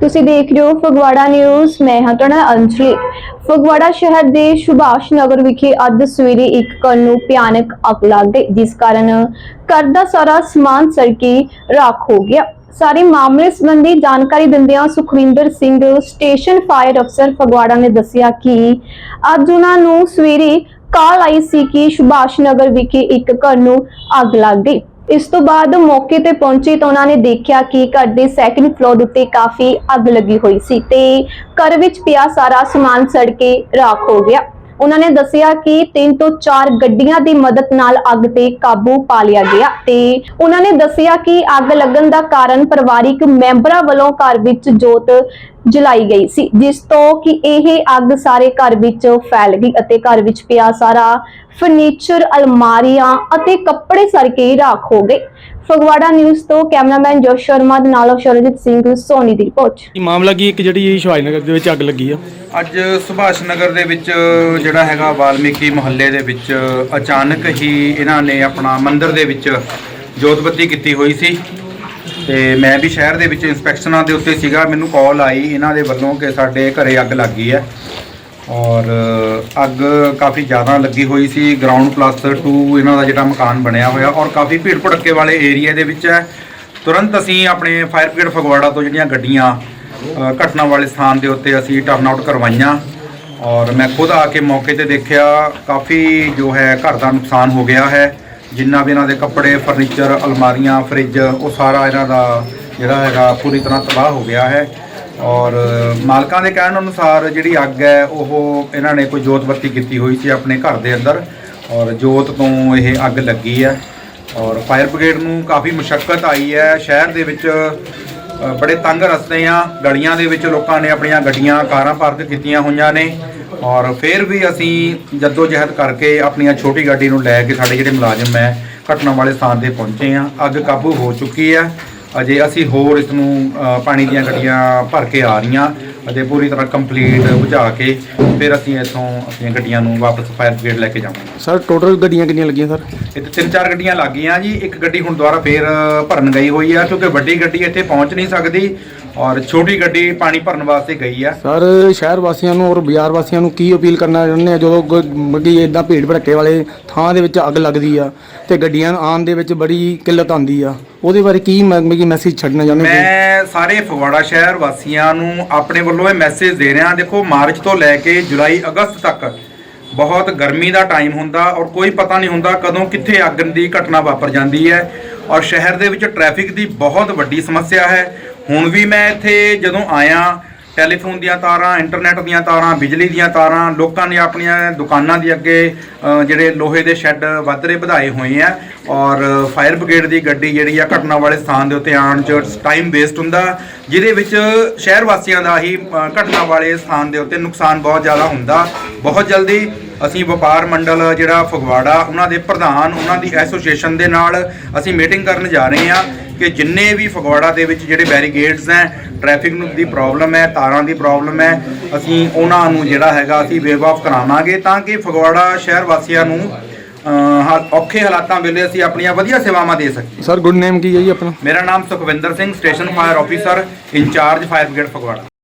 ਤੁਸੀਂ ਦੇਖ ਰਹੇ ਹੋ ਫਗਵਾੜਾ ਨਿਊਜ਼, ਮੈਂ ਹਾਂ ਤੁਹਾਡਾ ਅੰਜਲੀ। ਫਗਵਾੜਾ ਸ਼ਹਿਰ ਦੇ ਸੁਭਾਸ਼ ਨਗਰ ਵਿਖੇ ਅੱਜ ਸਵੇਰੇ ਇੱਕ ਘਰ ਨੂੰ ਭਿਆਨਕ ਅੱਗ ਲੱਗ ਗਈ, ਜਿਸ ਕਾਰਨ ਘਰ ਦਾ ਸਾਰਾ ਸਮਾਨ ਸੜ ਕੇ ਰਾਖ ਹੋ ਗਿਆ। ਸਾਰੇ ਮਾਮਲੇ ਸੰਬੰਧੀ ਜਾਣਕਾਰੀ ਦਿੰਦਿਆਂ ਸੁਖਵਿੰਦਰ ਸਿੰਘ, ਸਟੇਸ਼ਨ ਫਾਇਰ ਅਫਸਰ ਫਗਵਾੜਾ ਨੇ ਦੱਸਿਆ ਕਿ ਅੱਜ ਉਹਨਾਂ ਨੂੰ ਸਵੇਰੇ ਕਾਲ ਆਈ ਸੀ ਕਿ ਸੁਭਾਸ਼ ਨਗਰ ਵਿਖੇ ਇੱਕ ਘਰ ਨੂੰ ਅੱਗ ਲੱਗ ਗਈ। ਇਸ ਤੋਂ ਬਾਅਦ ਮੌਕੇ ਤੇ ਪਹੁੰਚੇ ਤਾਂ ਉਹਨਾਂ ਨੇ ਦੇਖਿਆ ਕਿ ਘਰ ਦੇ ਸੈਕੰਡ ਫਲੋਰ ਉੱਤੇ ਕਾਫੀ ਅੱਗ ਲੱਗੀ ਹੋਈ ਸੀ ਤੇ ਘਰ ਵਿੱਚ ਪਿਆ ਸਾਰਾ ਸਮਾਨ ਸੜ ਕੇ ਰਾਖ ਹੋ ਗਿਆ। ਉਹਨਾਂ ਨੇ ਦੱਸਿਆ ਕਿ ਤਿੰਨ ਤੋਂ ਚਾਰ ਗੱਡੀਆਂ ਦੀ ਮਦਦ ਨਾਲ ਅੱਗ ਤੇ ਕਾਬੂ ਪਾ ਲਿਆ ਗਿਆ ਤੇ ਉਹਨਾਂ ਨੇ ਦੱਸਿਆ ਕਿ ਅੱਗ ਲੱਗਣ ਦਾ ਕਾਰਨ ਪਰਿਵਾਰਿਕ ਮੈਂਬਰਾਂ ਵੱਲੋਂ ਘਰ ਵਿੱਚ ਜੋਤ ਜਲਾਈ ਗਈ ਸੀ ਜਿਸ ਤੋਂ ਕਿ ਇਹ ਅੱਗ ਸਾਰੇ ਘਰ ਵਿੱਚ ਫੈਲ ਗਈ ਅਤੇ ਘਰ ਵਿੱਚ ਪਿਆ ਸਾਰਾ ਫਰਨੀਚਰ ਅਲਮਾਰੀਆਂ ਅਤੇ ਕੱਪੜੇ ਸੜ ਕੇ ਰਾਖ ਹੋ ਗਏ। ਫਗਵਾੜਾ ਨਿਊਜ਼ ਤੋਂ ਕੈਮਰਾਮੈਨ ਜੋਸ਼ ਸ਼ਰਮਾ ਦੇ ਨਾਲ ਸ਼ਰਜੀਤ ਸਿੰਘ ਸੋਨੀ ਦੀ ਰਿਪੋਰਟ। ਇਹ ਮਾਮਲਾ ਕੀ ਇੱਕ ਜਿਹੜੀ ਸ਼ਿਵਾਜ ਨਗਰ ਦੇ ਵਿੱਚ ਅੱਗ ਲੱਗੀ ਆ। ਅੱਜ ਸੁਭਾਸ਼ ਨਗਰ ਦੇ ਵਿੱਚ ਜਿਹੜਾ ਹੈਗਾ ਵਾਲਮੀਕੀ ਮੁਹੱਲੇ ਦੇ ਵਿੱਚ ਅਚਾਨਕ ਹੀ ਇਹਨਾਂ ਨੇ ਆਪਣਾ ਮੰਦਿਰ ਦੇ ਵਿੱਚ ਜੋਤਬੱਤੀ ਕੀਤੀ ਹੋਈ ਸੀ। ਤੇ ਮੈਂ ਵੀ ਸ਼ਹਿਰ ਦੇ ਵਿੱਚ ਇਨਸਪੈਕਸ਼ਨਾਂ ਦੇ ਉੱਤੇ ਸੀਗਾ। ਮੈਨੂੰ ਕਾਲ ਆਈ ਇਹਨਾਂ ਦੇ ਵੱਲੋਂ ਕਿ ਸਾਡੇ ਘਰੇ ਅੱਗ ਲੱਗ ਗਈ ਹੈ। ਔਰ ਅੱਗ ਕਾਫੀ ਜ਼ਿਆਦਾ ਲੱਗੀ ਹੋਈ ਸੀ। ਗਰਾਊਂਡ ਪਲੱਸ 2 ਇਹਨਾਂ ਦਾ ਜਿਹੜਾ ਮਕਾਨ ਬਣਿਆ ਹੋਇਆ ਔਰ ਕਾਫੀ ਭੀੜ ਭੜੱਕੇ ਵਾਲੇ ਏਰੀਆ ਦੇ ਵਿੱਚ ਹੈ। ਤੁਰੰਤ ਅਸੀਂ ਆਪਣੇ ਫਾਇਰ ਬ੍ਰਿਗੇਡ ਫਗਵਾੜਾ ਤੋਂ ਜਿਹੜੀਆਂ ਗੱਡੀਆਂ ਘਟਨਾ ਵਾਲੇ ਸਥਾਨ ਦੇ ਉੱਤੇ ਅਸੀਂ ਟਰਨ ਆਊਟ ਕਰਵਾਈਆਂ। ਔਰ ਮੈਂ ਖੁਦ ਆ ਕੇ ਮੌਕੇ ਤੇ ਦੇਖਿਆ। ਕਾਫੀ ਜੋ ਹੈ ਘਰ ਦਾ ਨੁਕਸਾਨ ਹੋ ਗਿਆ ਹੈ। ਜਿੰਨਾ ਵੀ ਇਹਨਾਂ ਦੇ ਕੱਪੜੇ, ਫਰਨੀਚਰ, ਅਲਮਾਰੀਆਂ, ਫਰਿੱਜ, ਉਹ ਸਾਰਾ ਇਹਨਾਂ ਦਾ ਜਿਹੜਾ ਹੈਗਾ ਪੂਰੀ ਤਰ੍ਹਾਂ ਤਬਾਹ ਹੋ ਗਿਆ ਹੈ। ਔਰ ਮਾਲਕਾਂ ਦੇ ਕਹਿਣ ਅਨੁਸਾਰ ਜਿਹੜੀ ਅੱਗ ਹੈ, ਉਹ ਇਹਨਾਂ ਨੇ ਕੋਈ ਜੋਤ ਬੱਤੀ ਕੀਤੀ ਹੋਈ ਸੀ ਆਪਣੇ ਘਰ ਦੇ ਅੰਦਰ। ਔਰ ਜੋਤ ਤੋਂ ਇਹ ਅੱਗ ਲੱਗੀ ਹੈ। ਔਰ ਫਾਇਰ ਬ੍ਰਿਗੇਡ ਨੂੰ ਕਾਫੀ ਮੁਸ਼ਕਲ ਆਈ ਹੈ। ਸ਼ਹਿਰ ਦੇ ਵਿੱਚ ਬੜੇ ਤੰਗ ਰਸਤੇ ਆ। ਗਲੀਆਂ ਦੇ ਵਿੱਚ ਲੋਕਾਂ ਨੇ ਆਪਣੀਆਂ ਗੱਡੀਆਂ, ਕਾਰਾਂ ਪਾਰਕ ਕੀਤੀਆਂ ਹੋਈਆਂ ਨੇ। ਔਰ ਫਿਰ ਵੀ ਅਸੀਂ ਜੱਦੋ ਜਹਿਦ ਕਰਕੇ ਆਪਣੀਆਂ ਛੋਟੀ ਗੱਡੀ ਨੂੰ ਲੈ ਕੇ ਸਾਡੇ ਜਿਹੜੇ ਮੁਲਾਜ਼ਮ ਹੈ ਘਟਨਾ ਵਾਲੇ ਸਥਾਨ ਤੇ ਪਹੁੰਚੇ ਆ ਅੱਗ ਕਾਬੂ ਹੋ ਚੁੱਕੀ ਹੈ। ਅਜੇ ਅਸੀਂ ਹੋਰ ਇਸ ਨੂੰ ਪਾਣੀ ਦੀਆਂ ਗੱਡੀਆਂ ਭਰ ਕੇ ਆ ਰਹੀਆਂ। ਅਤੇ ਪੂਰੀ ਤਰ੍ਹਾਂ ਕੰਪਲੀਟ ਬੁਝਾ ਕੇ ਫਿਰ ਅਸੀਂ ਇੱਥੋਂ ਆਪਣੀਆਂ ਗੱਡੀਆਂ ਨੂੰ ਵਾਪਸ ਫਾਇਰ ਬ੍ਰਿਗੇਡ ਲੈ ਕੇ ਜਾਵਾਂਗੇ। ਸਰ ਟੋਟਲ ਗੱਡੀਆਂ ਕਿੰਨੀਆਂ ਲੱਗੀਆਂ ਸਰ? ਇੱਥੇ ਤਿੰਨ ਚਾਰ ਗੱਡੀਆਂ ਲੱਗ ਗਈਆਂ ਜੀ। ਇੱਕ ਗੱਡੀ ਹੁਣ ਦੁਬਾਰਾ ਫੇਰ ਭਰਨ ਗਈ ਹੋਈ ਆ ਕਿਉਂਕਿ ਵੱਡੀ ਗੱਡੀ ਇੱਥੇ ਪਹੁੰਚ ਨਹੀਂ ਸਕਦੀ। ਔਰ ਛੋਟੀ ਗੱਡੀ ਪਾਣੀ ਭਰਨ ਵਾਸਤੇ ਗਈ ਆ। ਸਰ ਸ਼ਹਿਰ ਵਾਸੀਆਂ ਨੂੰ ਔਰ ਬਾਜ਼ਾਰ ਵਾਸੀਆਂ ਨੂੰ ਕੀ ਅਪੀਲ ਕਰਨਾ ਚਾਹੁੰਦੇ ਆ? ਜਦੋਂ ਮੱਗੀ ਇਦਾਂ ਭੀੜ ਭੜੱਕੇ ਵਾਲੇ ਥਾਂ ਦੇ ਵਿੱਚ ਅੱਗ ਲੱਗਦੀ ਆ ਤੇ ਗੱਡੀਆਂ ਆਉਣ ਦੇ ਵਿੱਚ ਬੜੀ ਕਿੱਲਤ ਆਉਂਦੀ ਆ ਉਹਦੇ ਬਾਰੇ ਕੀ ਮੱਗੀ ਮੈਸੇਜ ਛੱਡਣਾ ਚਾਹੁੰਦੇ ਹੋ ਮੈਂ ਸਾਰੇ ਫਗਵਾੜਾ ਸ਼ਹਿਰ ਵਾਸੀਆਂ ਨੂੰ ਆਪਣੇ ਵੱਲੋਂ ਇਹ ਮੈਸੇਜ ਦੇ ਰਿਹਾ। ਦੇਖੋ ਮਾਰਚ ਤੋਂ ਲੈ ਕੇ ਜੁਲਾਈ ਅਗਸਤ ਤੱਕ ਬਹੁਤ ਗਰਮੀ ਦਾ ਟਾਈਮ ਹੁੰਦਾ ਔਰ ਕੋਈ ਪਤਾ ਨਹੀਂ ਹੁੰਦਾ ਕਦੋਂ ਕਿੱਥੇ ਅੱਗ ਦੀ ਘਟਨਾ ਵਾਪਰ ਜਾਂਦੀ ਹੈ। ਔਰ ਸ਼ਹਿਰ ਦੇ ਵਿੱਚ ਟ੍ਰੈਫਿਕ ਦੀ ਬਹੁਤ ਵੱਡੀ ਸਮੱਸਿਆ ਹੈ। ਹੁਣ ਵੀ ਮੈਂ ਇੱਥੇ ਜਦੋਂ ਆਇਆ ਟੈਲੀਫੋਨ ਦੀਆਂ ਤਾਰਾਂ ਇੰਟਰਨੈਟ ਦੀਆਂ ਤਾਰਾਂ, ਬਿਜਲੀ ਦੀਆਂ ਤਾਰਾਂ, ਲੋਕਾਂ ਨੇ ਆਪਣੀਆਂ ਦੁਕਾਨਾਂ ਦੇ ਅੱਗੇ ਜਿਹੜੇ ਲੋਹੇ ਦੇ ਸ਼ੈੱਡ ਵੱਧਰੇ ਵਧਾਏ ਹੋਏ ਆ ਔਰ ਫਾਇਰ ਬ੍ਰਿਗੇਡ ਦੀ ਗੱਡੀ ਜਿਹੜੀ ਆ ਘਟਨਾ ਵਾਲੇ ਸਥਾਨ ਦੇ ਉੱਤੇ ਆਉਣ 'ਚ ਟਾਈਮ ਵੇਸਟ ਹੁੰਦਾ, ਜਿਹਦੇ ਵਿੱਚ ਸ਼ਹਿਰ ਵਾਸੀਆਂ ਦਾ ਹੀ ਘਟਨਾ ਵਾਲੇ ਸਥਾਨ ਦੇ ਉੱਤੇ ਨੁਕਸਾਨ ਬਹੁਤ ਜ਼ਿਆਦਾ ਹੁੰਦਾ। ਬਹੁਤ ਜਲਦੀ ਅਸੀਂ ਵਪਾਰ ਮੰਡਲ ਜਿਹੜਾ ਫਗਵਾੜਾ ਉਹਨਾਂ ਦੇ ਪ੍ਰਧਾਨ ਉਹਨਾਂ ਦੀ ਐਸੋਸੀਏਸ਼ਨ ਦੇ ਨਾਲ ਅਸੀਂ ਮੀਟਿੰਗ ਕਰਨ ਜਾ ਰਹੇ ਹਾਂ ਕਿ ਜਿੰਨੇ ਵੀ ਫਗਵਾੜਾ ਦੇ ਵਿੱਚ ਜਿਹੜੇ ਬੈਰੀਗੇਡਸ ਹੈ ਟ੍ਰੈਫਿਕ ਨੂੰ ਦੀ ਪ੍ਰੋਬਲਮ ਹੈ ਤਾਰਾਂ ਦੀ ਪ੍ਰੋਬਲਮ ਹੈ ਅਸੀਂ ਉਹਨਾਂ ਨੂੰ ਜਿਹੜਾ ਹੈਗਾ ਅਸੀਂ ਵੇਵ ਆਫ ਕਰਾਵਾਂਗੇ ਤਾਂ ਕਿ ਫਗਵਾੜਾ ਸ਼ਹਿਰ ਵਾਸੀਆਂ ਨੂੰ ਔਖੇ ਹਾਲਾਤਾਂ ਵੇਲੇ ਅਸੀਂ ਆਪਣੀਆਂ ਵਧੀਆ ਸੇਵਾਵਾਂ ਦੇ ਸਕੀਏ। ਸਰ ਗੁੱਡ ਨੇਮ ਕੀ ਹੈ ਜੀ ਆਪਣਾ? ਮੇਰਾ ਨਾਮ Sukhwinder Singh station fire officer incharge fire brigade Phagwara.